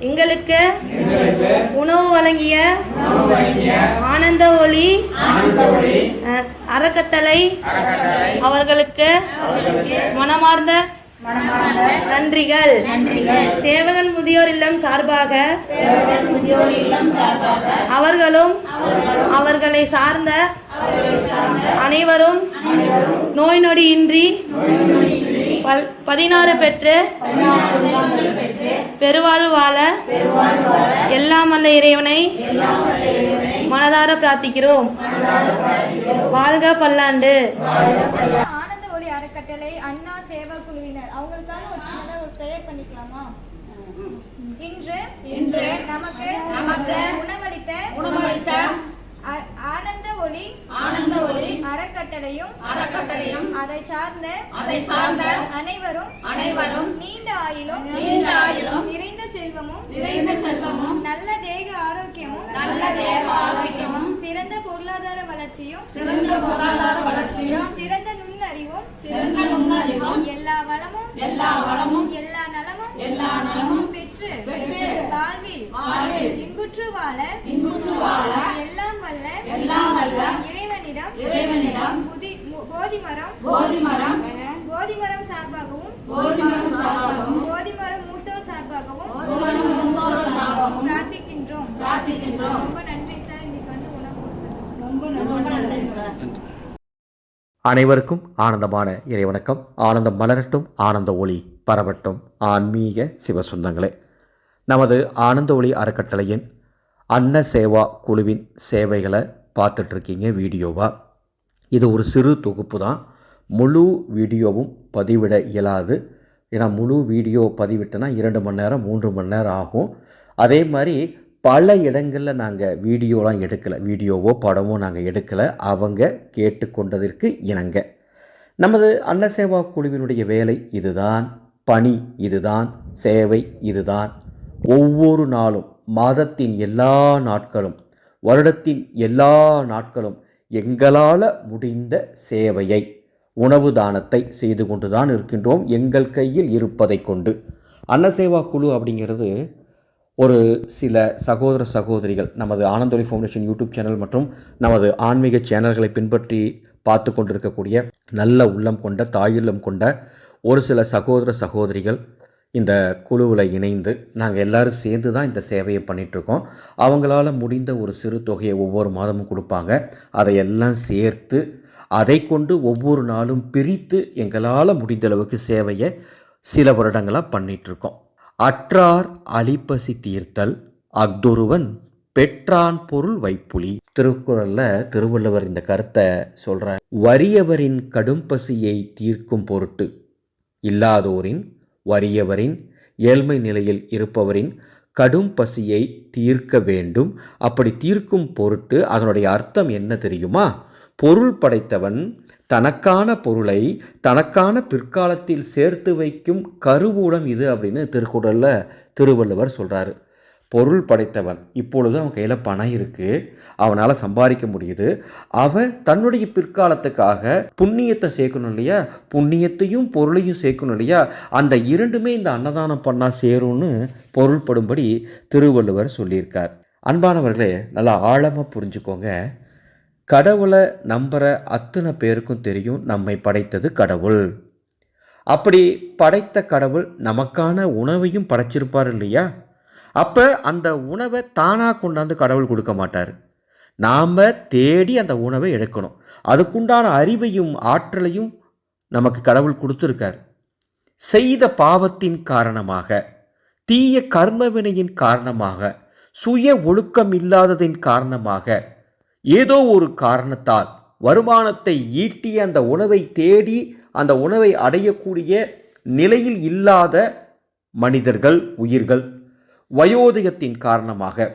எங்களுக்கு உணவு வழங்கிய ஆனந்த ஒளி அறக்கட்டளை அவர்களுக்கு மனமார்ந்த நன்றிகள். சேவகன் முதியோர் இல்லம் சார்பாக அவர்களும் அவர்களை சார்ந்த அனைவரும் நோய் நொடியின்றி பல்- பதினாறு பெற்று பெருவாழ்வு வாழ எல்லாம் வல்ல இறைவனை மனதார பிரார்த்திக்கிறோம். வாழ்க பல்லாண்டு. ஆனந்த ஒளி அறக்கட்டளை அண்ணா சேவா குழுவினர். அவங்களுக்காக ஒரு சின்னதா ஒரு ப்ரேயர் பண்ணிக்கலாமா? இன்று இன்று நமக்கு நமக்கு உணவளித்த உணவளித்த ஆனந்த ஒளி ஆனந்த ஒளி அறக்கட்டளையும் அறக்கட்டளையும் அதை சார்ந்த அதை சார்ந்த அனைவரும் அனைவரும் நீண்ட ஆயுளும் நீண்ட ஆயுளும் நிறைந்த செல்வமும் நிறைந்த செல்வமும் நல்ல தேக ஆரோக்கியமும் நல்ல தேக ஆரோக்கியமும் சிறந்த பொருளாதார வளர்ச்சியும் சிறந்த பொருளாதார வளர்ச்சியும் சிறந்த நுண்ணறிவும் சிறந்த நுண்ணறிவும் எல்லா வளமும் எல்லா வளமும் எல்லா நலமும் எல்லா நலமும் பெற்று பெற்று வாழ்வில் வாழ்வில் இன்புற்று வாழ இன்புற்று வாழ எல்லாம் வல்ல எல்லாம் வல்ல போதி மரம் போதி மரம் போதி மரம் சார்பாகவும் போதி மரம் சார்பாகவும். போதி மரம் மூத்தோர் சார்பாகவும் போதி மூத்தோர் சார்பாகவும் பிரார்த்திக்கின்றோம். பிரார்த்திக்கின்றோம். ரொம்ப நன்றி சார் இன்னைக்கு வந்து உணவு ரொம்ப நன்றி. சார். அனைவருக்கும் ஆனந்தமான இறைவணக்கம். ஆனந்தம் மலரட்டும் ஆனந்த ஒளி பரவட்டும். ஆன்மீக சிவசொந்தங்களே. நமது ஆனந்த ஒளி அறக்கட்டளையின் அன்ன சேவா குழுவின் சேவைகளை பார்த்துட்ருக்கீங்க வீடியோவா. இது ஒரு சிறு தொகுப்பு தான். முழு வீடியோவும் பதிவிட இயலாது. ஏன்னா முழு வீடியோ பதிவிட்டனா இரண்டு மணி நேரம் மூன்று மணி நேரம் ஆகும். அதே மாதிரி பல இடங்களில் நாங்கள் வீடியோலாம் எடுக்கலை. வீடியோவோ படமோ நாங்கள் எடுக்கலை. அவங்க கேட்டுக்கொண்டதற்கு இணங்க. நமது அன்னசேவா குழுவினுடைய வேலை இதுதான். பணி இதுதான். சேவை இதுதான். ஒவ்வொரு நாளும் மாதத்தின் எல்லா நாட்களும் வருடத்தின் எல்லா நாட்களும் எங்களால் முடிந்த சேவையை உணவு தானத்தை செய்து கொண்டு தான் இருக்கின்றோம். எங்கள் கையில் இருப்பதை கொண்டு. அன்னசேவா குழு அப்படிங்கிறது ஒரு சில சகோதர சகோதரிகள் நமது ஆனந்தொலி ஃபவுண்டேஷன் யூடியூப் சேனல் மற்றும் நமது ஆன்மீக சேனல்களை பின்பற்றி பார்த்து கொண்டிருக்கக்கூடிய நல்ல உள்ளம் கொண்ட தாயுள்ளம் கொண்ட ஒரு சில சகோதர சகோதரிகள் இந்த குழுவில் இணைந்து நாங்கள் எல்லாரும் சேர்ந்து தான் இந்த சேவையை பண்ணிகிட்ருக்கோம் அவங்களால முடிந்த ஒரு சிறு தொகையை ஒவ்வொரு மாதமும் கொடுப்பாங்க. அதையெல்லாம் சேர்த்து அதை கொண்டு ஒவ்வொரு நாளும் பிரித்து எங்களால் முடிந்தளவுக்கு சேவையை சில வருடங்களாக பண்ணிகிட்ருக்கோம் அற்றார் அலிப்பசி தீர்த்தல் அக்தொருவன் பெற்றான் பொருள் வைப்புலி. திருக்குறள்ல திருவள்ளுவர் இந்த கருத்தை சொல்கிறார் வறியவரின் கடும் பசியை தீர்க்கும் பொருட்டு இல்லாதோரின் வறியவரின் ஏழ்மை நிலையில் இருப்பவரின் கடும் பசியை தீர்க்க வேண்டும். அப்படி தீர்க்கும் பொருட்டு அதனுடைய அர்த்தம் என்ன தெரியுமா? பொருள் படைத்தவன் தனக்கான பொருளை தனக்கான பிற்காலத்தில் சேர்த்து வைக்கும் கருவூலம் இது அப்படின்னு திருக்குறளில் திருவள்ளுவர் சொல்கிறாரு பொருள் படைத்தவன். இப்பொழுது அவன் கையில் பணம் இருக்குது அவனால் சம்பாதிக்க முடியுது. அவன் தன்னுடைய பிற்காலத்துக்காக புண்ணியத்தை சேர்க்கணும் இல்லையா? புண்ணியத்தையும் பொருளையும் சேர்க்கணும் இல்லையா? அந்த இரண்டுமே இந்த அன்னதானம் பண்ணால் சேரும்னு பொருள்படும்படி திருவள்ளுவர் சொல்லியிருக்கார். அன்பானவர்களே நல்லா ஆழமாக புரிஞ்சுக்கோங்க. கடவுளை நம்புகிற அத்தனை பேருக்கும் தெரியும் நம்மை படைத்தது கடவுள். அப்படி படைத்த கடவுள் நமக்கான உணவையும் படைச்சிருப்பார் இல்லையா? அப்போ அந்த உணவை தானாக கொண்டாந்து கடவுள் கொடுக்க மாட்டார். நாம் தேடி அந்த உணவை எடுக்கணும். அதுக்குண்டான அறிவையும் ஆற்றலையும் நமக்கு கடவுள் கொடுத்துருக்கார். செய்த பாவத்தின் காரணமாக தீய கர்மவினையின் காரணமாக சுய ஒழுக்கம் இல்லாததின் காரணமாக ஏதோ ஒரு காரணத்தால் வருமானத்தை ஈட்டி அந்த உணவை தேடி அந்த உணவை அடையக்கூடிய நிலையில் இல்லாத மனிதர்கள் உயிர்கள் வயோதிகத்தின் காரணமாக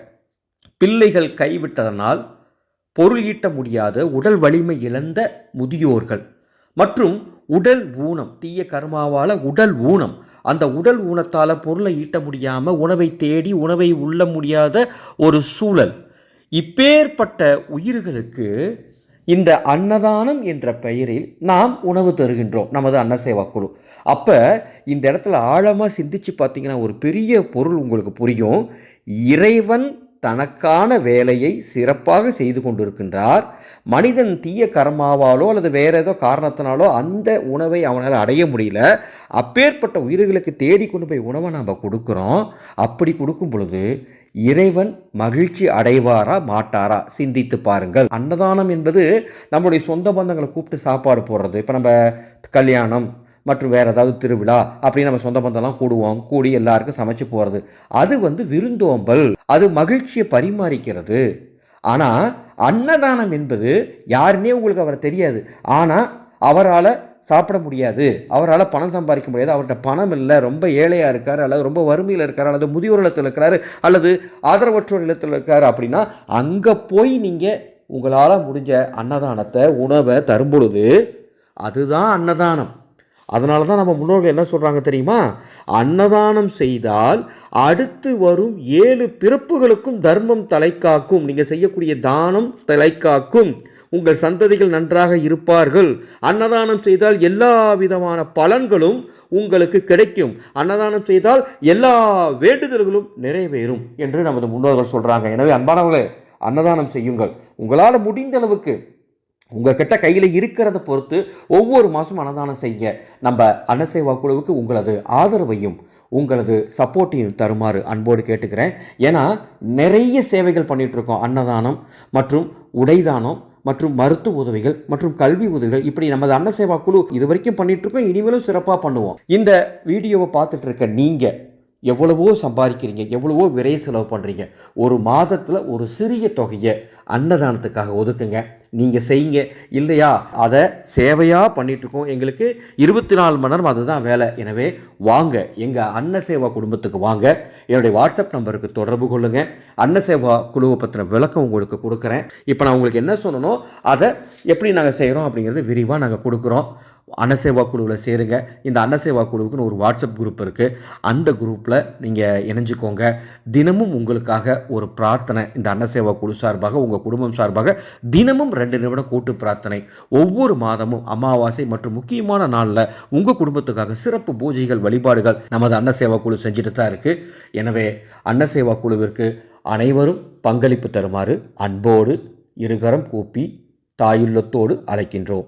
பிள்ளைகள் கைவிட்டதனால் பொருள் ஈட்ட முடியாத உடல் வலிமை இழந்த முதியோர்கள் மற்றும் உடல் ஊனம் தீய கர்மாவால் உடல் ஊனம். அந்த உடல் ஊனத்தால் பொருளை ஈட்ட முடியாமல் உணவை தேடி உணவை உள்ள முடியாத ஒரு சூழல். இப்பேற்பட்ட உயிர்களுக்கு இந்த அன்னதானம் என்ற பெயரில் நாம் உணவு தருகின்றோம் நமது அன்னசேவா குழு அப்போ இந்த இடத்துல ஆழமாக சிந்திச்சு பார்த்தீங்கன்னா ஒரு பெரிய பொருள் உங்களுக்கு புரியும். இறைவன் தனக்கான வேலையை சிறப்பாக செய்து கொண்டிருக்கின்றார். மனிதன் தீய கர்மாவாலோ அல்லது வேற ஏதோ காரணத்தினாலோ அந்த உணவை அவனால் அடைய முடியல. அப்பேற்பட்ட உயிர்களுக்கு தேடி கொண்டு போய் உணவை நாம் கொடுக்குறோம். அப்படி கொடுக்கும் பொழுது இறைவன் மகிழ்ச்சி அடைவாரா மாட்டாரா? சிந்தித்து பாருங்கள். அன்னதானம் என்பது நம்மளுடைய சொந்த பந்தங்களை கூப்பிட்டு சாப்பாடு போடுறது. இப்போ நம்ம கல்யாணம் மற்றும் வேறு ஏதாவது திருவிழா அப்படின்னு நம்ம சொந்த பந்தம்லாம் கூடுவோம். கூடி எல்லாருக்கும் சமைச்சு போகிறது அது வந்து விருந்தோம்பல். அது மகிழ்ச்சியை பரிமாறிக்கிறது. ஆனால் அன்னதானம் என்பது யாருன்னே உங்களுக்கு அவரை தெரியாது. ஆனால் அவரால் சாப்பிட முடியாது. அவரால் பணம் சம்பாதிக்க முடியாது. அவர்கிட்ட பணம் இல்லை. ரொம்ப ஏழையாக இருக்கார். அல்லது ரொம்ப வறுமையில் இருக்கார். அல்லது முதியோர் இல்லத்தில் இருக்கிறாரு. அல்லது ஆதரவற்றோர் இல்லத்தில் இருக்கார் அப்படின்னா அங்கே போய் நீங்கள் உங்களால் முடிஞ்ச அன்னதானத்தை உணவை தரும் பொழுது அதுதான் அன்னதானம். அதனால தான் நம்ம முன்னோர்கள் என்ன சொல்கிறாங்க தெரியுமா? அன்னதானம் செய்தால் அடுத்து வரும் ஏழு பிறப்புகளுக்கும் தர்மம் தலைக்காக்கும் நீங்கள் செய்யக்கூடிய தானம் தலைக்காக்கும் உங்கள் சந்ததிகள் நன்றாக இருப்பார்கள். அன்னதானம் செய்தால் எல்லா விதமான பலன்களும் உங்களுக்கு கிடைக்கும். அன்னதானம் செய்தால் எல்லா வேண்டுதல்களும் நிறைவேறும் என்று நமது முன்னோர்கள் சொல்கிறாங்க எனவே அன்பானவர்களே அன்னதானம் செய்யுங்கள். உங்களால் முடிந்த அளவுக்கு உங்ககிட்ட கையில் இருக்கிறத பொறுத்து ஒவ்வொரு மாதம் அன்னதானம் செய்ய நம்ம அன்னசேவா குழுவுக்கு உங்களது ஆதரவையும் உங்களது சப்போர்ட்டையும் தருமாறு அன்போடு கேட்டுக்கிறேன். ஏன்னா நிறைய சேவைகள் பண்ணிகிட்ருக்கோம் அன்னதானம் மற்றும் உடைதானம் மற்றும் மருத்துவ உதவிகள் மற்றும் கல்வி உதவிகள். இப்படி நமது அன்னசேவா குழு இது வரைக்கும் பண்ணிட்டு இருக்கோம். இனிமேலும் சிறப்பாக பண்ணுவோம். இந்த வீடியோவை பார்த்துட்டு இருக்க நீங்கள் எவ்வளவோ சம்பாதிக்கிறீங்க எவ்வளவோ விரைய செலவு பண்ணுறீங்க ஒரு மாதத்தில் ஒரு சிறிய தொகையை அன்னதானத்துக்காக ஒதுக்குங்க. நீங்கள் செய்யுங்க. இல்லையா? அதை சேவையாக பண்ணிகிட்ருக்கோம் எங்களுக்கு இருபத்தி நாலு மணி நேரம் அதுதான் வேலை. எனவே வாங்க. எங்கள் அன்ன சேவா குடும்பத்துக்கு வாங்க. என்னுடைய வாட்ஸ்அப் நம்பருக்கு தொடர்பு கொள்ளுங்கள் அன்னசேவா குழுவை பற்றின விளக்கம் உங்களுக்கு கொடுக்குறேன். இப்போ நான் உங்களுக்கு என்ன சொல்லணும் அதை எப்படி நாங்கள் செய்கிறோம் அப்படிங்கிறத விரிவாக நாங்கள் கொடுக்குறோம். அன்னசேவா குழுவில் சேருங்க. இந்த அன்னசேவா குழுவுக்குன்னு ஒரு வாட்ஸ்அப் குரூப் இருக்குது அந்த குரூப்பில் நீங்கள் இணைஞ்சுக்கோங்க. தினமும் உங்களுக்காக ஒரு பிரார்த்தனை இந்த அன்னசேவா குழு சார்பாக உங்கள் குடும்பம் சார்பாக தினமும் ரெண்டு நிமிடம் கூட்டு பிரார்த்தனை. ஒவ்வொரு மாதமும் அமாவாசை மற்றும் முக்கியமான நாளில் உங்கள் குடும்பத்துக்காக சிறப்பு பூஜைகள் வழிபாடுகள் நமது அன்னசேவா குழு செஞ்சுட்டு தான் இருக்குது எனவே அன்னசேவா குழுவிற்கு அனைவரும் பங்களிப்பு தருமாறு அன்போடு இருகரம் கூப்பி தாயுள்ளத்தோடு அழைக்கின்றோம்.